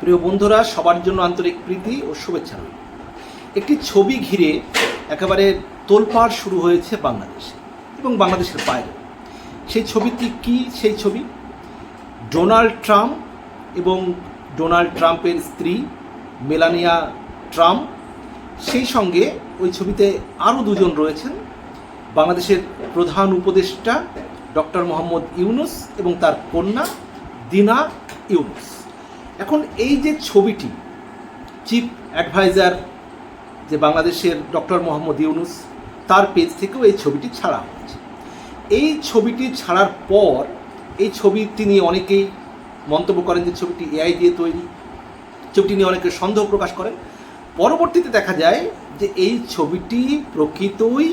প্রিয় বন্ধুরা, সবার জন্য আন্তরিক প্রীতি ও শুভেচ্ছা রইল। একটি ছবি ঘিরে একেবারে তোলপাড় শুরু হয়েছে বাংলাদেশে এবং বাংলাদেশের বাইরে। সেই ছবিটি কি? সেই ছবি? ডোনাল্ড ট্রাম্প এবং ডোনাল্ড ট্রাম্পের স্ত্রী মেলানিয়া ট্রাম্প। সেই সঙ্গে ওই ছবিতে আরও দুজন রয়েছেন। বাংলাদেশের প্রধান উপদেষ্টা ডক্টর মোহাম্মদ ইউনুস এবং তার কন্যা দিনা ইউনুস। এখন এই যে ছবিটি চিফ অ্যাডভাইজার যে বাংলাদেশের ডক্টর মোহাম্মদ ইউনুস তার পেজ থেকেও এই ছবিটি ছাড়া হয়েছে। এই ছবিটি ছাড়ার পর, এই ছবি তিনি অনেকেই মন্তব্য করেন যে ছবিটি এআই দিয়ে তৈরি। ছবিটি নিয়ে অনেকে সন্দেহ প্রকাশ করেন। পরবর্তীতে দেখা যায় যে এই ছবিটি প্রকৃতই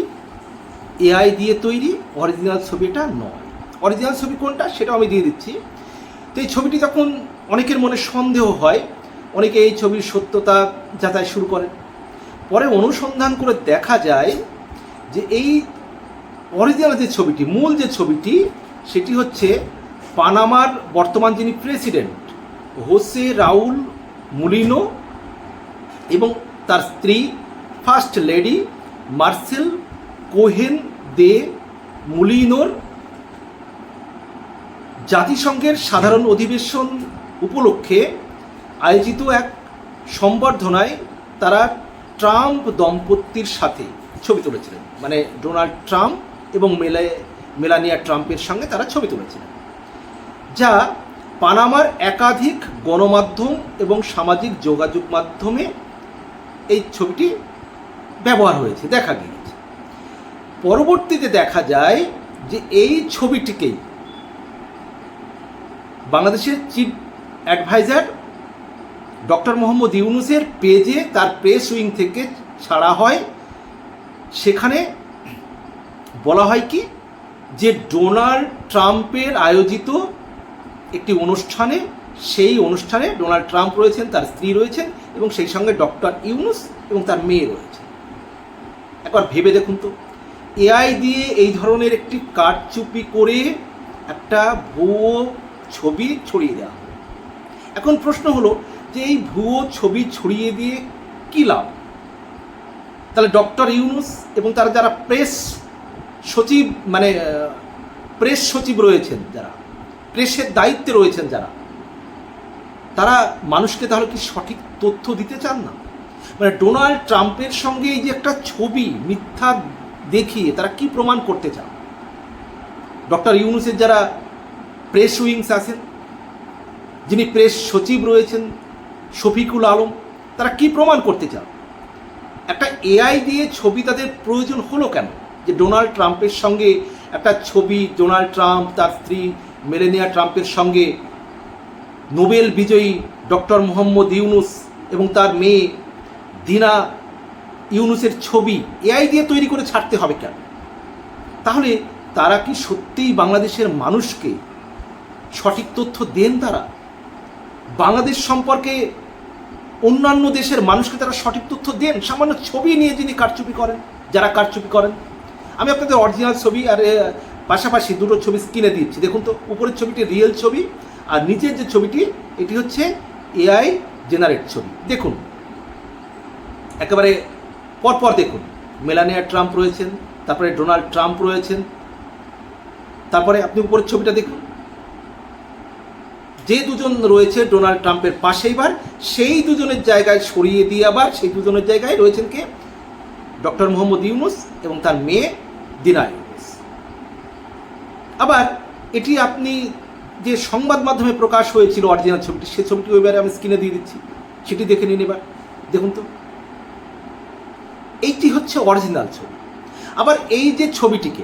এআই দিয়ে তৈরি অরিজিনাল ছবিটা নয়। অরিজিনাল ছবি কোনটা সেটাও আমি দিয়ে দিচ্ছি। তো এই ছবিটি যখন অনেকের মনে সন্দেহ হয়, অনেকে এই ছবির সত্যতা যাচাই শুরু করেন। পরে অনুসন্ধান করে দেখা যায় যে এই অরিজিনাল যে ছবিটি, মূল যে ছবিটি, সেটি হচ্ছে পানামার বর্তমান যিনি প্রেসিডেন্ট, হোসে রাউল মুলিনো এবং তার স্ত্রী first lady Maricel Cohen de মুলিনোর জাতিসংঘের সাধারণ অধিবেশন উপলক্ষে আয়োজিত এক সম্বর্ধনায় তারা ট্রাম্প দম্পতির সাথে ছবি তুলেছিলেন। মানে ডোনাল্ড ট্রাম্প এবং মেলে, মেলানিয়া ট্রাম্পের সঙ্গে তারা ছবি তুলেছিলেন। যা পানামার একাধিক গণমাধ্যম এবং সামাজিক যোগাযোগ মাধ্যমে এই ছবিটি ব্যবহার হয়েছে, দেখা গিয়েছে। পরবর্তীতে দেখা যায় যে এই ছবিটিকেই বাংলাদেশের চিফ অ্যাডভাইজার ডক্টর মোহাম্মদ ইউনুসের পেজে তার প্রেস উইং থেকে ছাড়া হয়। সেখানে বলা হয় কি, যে ডোনাল্ড ট্রাম্পের আয়োজিত একটি অনুষ্ঠানে, সেই অনুষ্ঠানে ডোনাল্ড ট্রাম্প রয়েছেন, তার স্ত্রী রয়েছেন এবং সেই সঙ্গে ডক্টর ইউনুস এবং তার মেয়ে রয়েছে। একবার ভেবে দেখুন তো, এআই দিয়ে এই ধরনের একটি কারচুপি করে একটা ভুয়ো ছবি ছড়িয়ে দেওয়া। এখন প্রশ্ন হলো যে এই ভুয়ো ছবি ছড়িয়ে দিয়ে কী লাভ? তাহলে ডক্টর ইউনুস এবং তারা যারা প্রেস সচিব মানে প্রেস সচিব রয়েছেন যারা, প্রেসের দায়িত্বে রয়েছেন যারা, তারা মানুষকে তাহলে কি সঠিক তথ্য দিতে চান না? মানে ডোনাল্ড ট্রাম্পের সঙ্গে এই যে একটা ছবি মিথ্যা দেখিয়ে তারা কি প্রমাণ করতে চান? ডক্টর ইউনুসের যারা প্রেস উইংস আছেন যিনি প্রেস সচিব রয়েছেন, শফিকুল আলম, তারা কি প্রমাণ করতে চান? একটা এআই দিয়ে ছবি তাদের প্রয়োজন হলো কেন? যে ডোনাল্ড ট্রাম্পের সঙ্গে একটা ছবি, ডোনাল্ড ট্রাম্প, তার স্ত্রী মেলেনিয়া ট্রাম্পের সঙ্গে নোবেল বিজয়ী ডক্টর মোহাম্মদ ইউনুস এবং তার মেয়ে দিনা ইউনুসের ছবি এআই দিয়ে তৈরি করে ছাড়তে হবে কেন? তাহলে তারা কি সত্যিই বাংলাদেশের মানুষকে সঠিক তথ্য দেন তারা? বাংলাদেশ সম্পর্কে অন্যান্য দেশের মানুষকে তারা সঠিক তথ্য দেন, সামান্য ছবি নিয়ে যিনি কারচুপি করেন, যারা কারচুপি করেন। আমি আপনাদের অরিজিনাল ছবি আর পাশাপাশি দুটো ছবি স্ক্রিনে দিচ্ছি। দেখুন তো, উপরের ছবিটি রিয়েল ছবি আর নিচের যে ছবিটি, এটি হচ্ছে এআই জেনারেট ছবি। দেখুন, একেবারে পরপর দেখুন। মেলানিয়া ট্রাম্প রয়েছেন, তারপরে ডোনাল্ড ট্রাম্প রয়েছেন, তারপরে আপনি উপরের ছবিটা দেখুন। যে দুজন রয়েছে ডোনাল্ড ট্রাম্পের পাশে এবার, সেই দুজনের জায়গায় সরিয়ে দিয়ে আবার সেই দুজনের জায়গায় রয়েছেন কে? ডক্টর মোহাম্মদ ইউনুস এবং তার মেয়ে দিনা ইউনুস। আবার এটি আপনি যে সংবাদ মাধ্যমে প্রকাশ হয়েছিল অরিজিনাল ছবিটি, সে ছবিটি এবারে আমি স্ক্রিনে দিয়ে দিচ্ছি। সেটি দেখে নিন এবার। দেখুন তো। এইটি হচ্ছে অরিজিনাল ছবি। আবার এই যে ছবিটিকে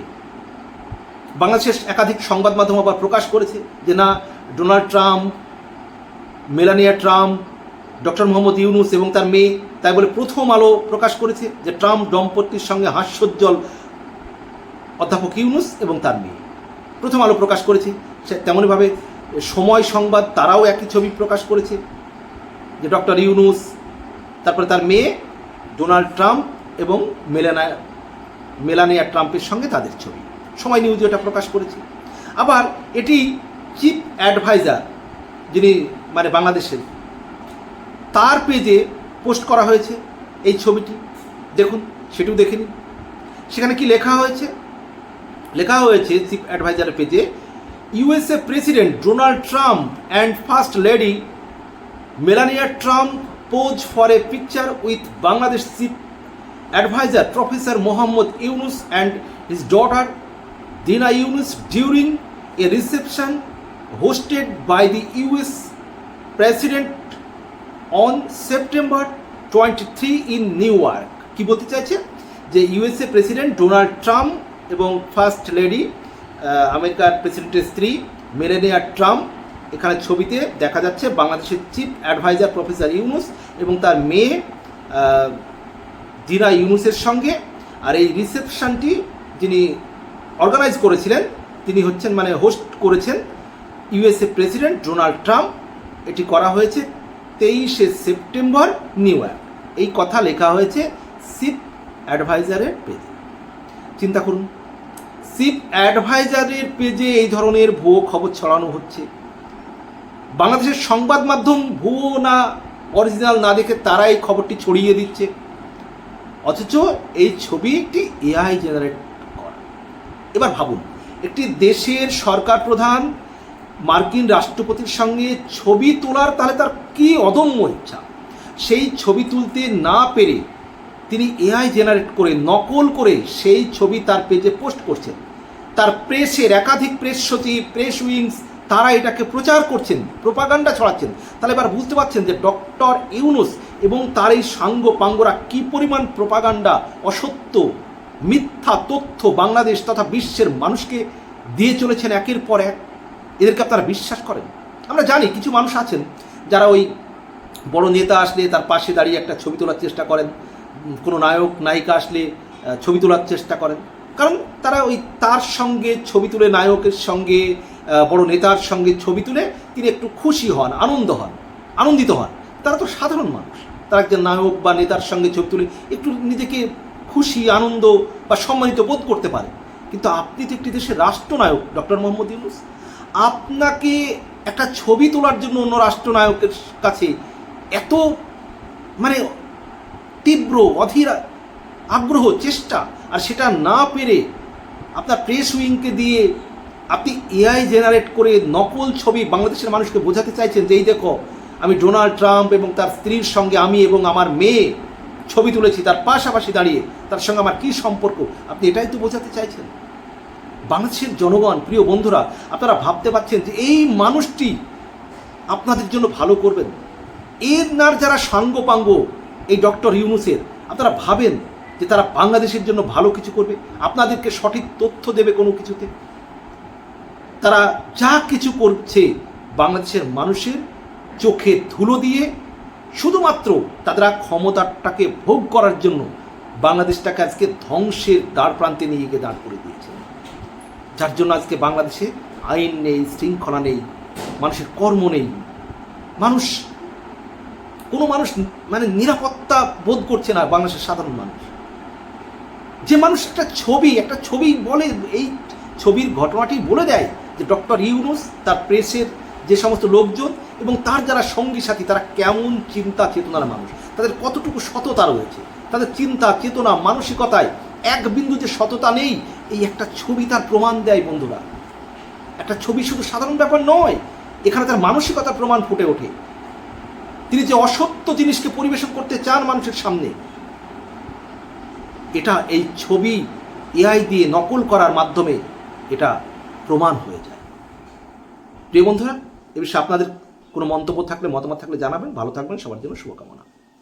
বাংলাদেশের একাধিক সংবাদ মাধ্যম আবার প্রকাশ করেছে যে না Donald Trump, Melania Trump, doctor Mohammad Yunus এবং তার মেয়ে তাই বলে প্রথম আলো প্রকাশ করেছে যে ট্রাম্প দম্পতির সঙ্গে হাস্যোজ্জ্বল অধ্যাপক ইউনুস এবং তার মেয়ে। প্রথম আলো প্রকাশ করেছে। সে তেমনইভাবে সময় সংবাদ তারাও একই ছবি প্রকাশ করেছে যে ডক্টর ইউনুস, তারপরে তার মেয়ে ডোনাল্ড ট্রাম্প এবং মেলানা, মেলানিয়া ট্রাম্পের সঙ্গে তাদের ছবি। সময় নিউজ এটা প্রকাশ করেছে। আবার এটি চিফ অ্যাডভাইজার যিনি মানে বাংলাদেশের তার পেজে পোস্ট করা হয়েছে এই ছবিটি। দেখুন, সেটিও দেখে নিন। সেখানে কি লেখা হয়েছে? লেখা হয়েছে চিফ অ্যাডভাইজারের পেজে, USA president Donald Trump and first lady Melania Trump pose for a picture with Bangladesh chief advisor Professor Mohammad Yunus and his daughter Dina Yunus during a reception hosted by the US President on September 23 in New York. কি বলতে চাইছে? যে USA president Donald Trump এবং first lady আমেরিকার প্রেসিডেন্টের স্ত্রী Melania Trump এখানে ছবিতে দেখা যাচ্ছে বাংলাদেশের চিফ অ্যাডভাইজার প্রফেসর ইউনুস এবং তার মেয়ে দিনা ইউনুসের সঙ্গে। আর এই রিসেপশনটি যিনি অর্গানাইজ করেছিলেন, তিনি হচ্ছেন মানে হোস্ট করেছেন ইউএসএ প্রেসিডেন্ট ডোনাল্ড ট্রাম্প, এটি করা হয়েছে তেইশে সেপ্টেম্বর, নিউ ইয়র্ক। এই কথা লেখা হয়েছে সিপ অ্যাডভাইজারের পেজে। চিন্তা করুন সিপ অ্যাডভাইজারের পেজে এই ধরনের ভুয়ো খবর ছড়ানো হচ্ছে। বাংলাদেশের সংবাদ মাধ্যম ভুয়ো না, অরিজিনাল না দেখে তারা এই খবরটি ছড়িয়ে দিচ্ছে। অথচ এই ছবি একটি এআই জেনারেট করা। এবার ভাবুন, একটি দেশের সরকার প্রধান মার্কিন রাষ্ট্রপতির সঙ্গে ছবি তোলার তাহলে তার কি অদম্য ইচ্ছা? সেই ছবি তুলতে না পেরে তিনি এআই জেনারেট করে নকল করে সেই ছবি তার পেজে পোস্ট করছেন। তার প্রেসের একাধিক প্রেস সচিব, প্রেস উইংস, তারা এটাকে প্রচার করছেন, প্রোপাগান্ডা ছড়াচ্ছেন। তাহলে এবার বুঝতে পারছেন যে ডক্টর ইউনুস এবং তার এই সাঙ্গ পাঙ্গরা কী পরিমাণ প্রোপাগান্ডা, অসত্য, মিথ্যা তথ্য বাংলাদেশ তথা বিশ্বের মানুষকে দিয়ে চলেছেন একের পর এক এদেরকে আপনারা বিশ্বাস করেন। আমরা জানি কিছু মানুষ আছেন যারা ওই বড় নেতা আসলে তার পাশে দাঁড়িয়ে একটা ছবি তোলার চেষ্টা করেন কোনো নায়ক, নায়িকা আসলে ছবি তোলার চেষ্টা করেন। কারণ তারা ওই তার সঙ্গে ছবি তুলে, নায়কের সঙ্গে বড় নেতার সঙ্গে ছবি তুলে তিনি একটু খুশি হন, আনন্দ হন, আনন্দিত হন। তারা তো সাধারণ মানুষ। তারা একজন নায়ক বা নেতার সঙ্গে ছবি তুলে একটু নিজেকে খুশি, আনন্দ বা সম্মানিত বোধ করতে পারে। কিন্তু আপনি তো একটি দেশের রাষ্ট্রনায়ক, ডক্টর মোহাম্মদ ইউনুস। আপনাকে একটা ছবি তোলার জন্য অন্য রাষ্ট্রনায়কের কাছে এত মানে তীব্র, অধীর আগ্রহ, চেষ্টা, আর সেটা না পেরে আপনার প্রেস উইংকে দিয়ে আপনি এআই জেনারেট করে নকল ছবি বাংলাদেশের মানুষকে বোঝাতে চাইছেন যে, এই দেখো, আমি ডোনাল্ড ট্রাম্প এবং তার স্ত্রীর সঙ্গে আমি এবং আমার মেয়ে ছবি তুলেছি, তার পাশাপাশি দাঁড়িয়ে তার সঙ্গে আমার কী সম্পর্ক? আপনি এটাই তো বোঝাতে চাইছেন। বাংলাদেশের জনগণ, প্রিয় বন্ধুরা, আপনারা ভাবতে পারছেন যে এই মানুষটি আপনাদের জন্য ভালো করবেন? এর নার যারা সাঙ্গপাঙ্গ, এই ডক্টর ইউনুসের, আপনারা ভাবেন যে তারা বাংলাদেশের জন্য ভালো কিছু করবে? আপনাদেরকে সঠিক তথ্য দেবে কোনো কিছুতে? তারা যা কিছু করছে বাংলাদেশের মানুষের চোখে ধুলো দিয়ে, শুধুমাত্র তারা ক্ষমতাটাকে ভোগ করার জন্য বাংলাদেশটাকে আজকে ধ্বংসের দ্বার প্রান্তে নিয়ে গিয়ে দাঁড় করে দিয়েছে। যার জন্য আজকে বাংলাদেশে আইন নেই, শৃঙ্খলা নেই, মানুষের কর্ম নেই। মানুষ, কোনো মানুষ মানে নিরাপত্তা বোধ করছে না বাংলাদেশের সাধারণ মানুষ। যে মানুষ একটা ছবি একটা ছবি বলে, এই ছবির ঘটনাটি বলে দেয় যে ডক্টর ইউনুস তার প্রেসের যে সমস্ত লোকজন এবং তার যারা সঙ্গী সাথী, তারা কেমন চিন্তা চেতনার মানুষ। তাদের কতটুকু সততা রয়েছে? তাদের চিন্তা, চেতনা, মানসিকতায় এক বিন্দু যে সততা নেই এই একটা ছবি তার প্রমাণ দেয় বন্ধুরা। একটা ছবি শুধু সাধারণ ব্যাপার নয়, এখানে তার মানসিকতার প্রমাণ ফুটে ওঠে। তিনি যে অসত্য জিনিসকে পরিবেশন করতে চান মানুষের সামনে, এটা এই ছবি এআই দিয়ে নকল করার মাধ্যমে এটা প্রমাণ হয়ে যায়। প্রিয় বন্ধুরা, এ বিষয়ে আপনাদের কোনো মন্তব্য থাকলে, মতামত থাকলে জানাবেন। ভালো থাকবেন, সবার জন্য শুভকামনা।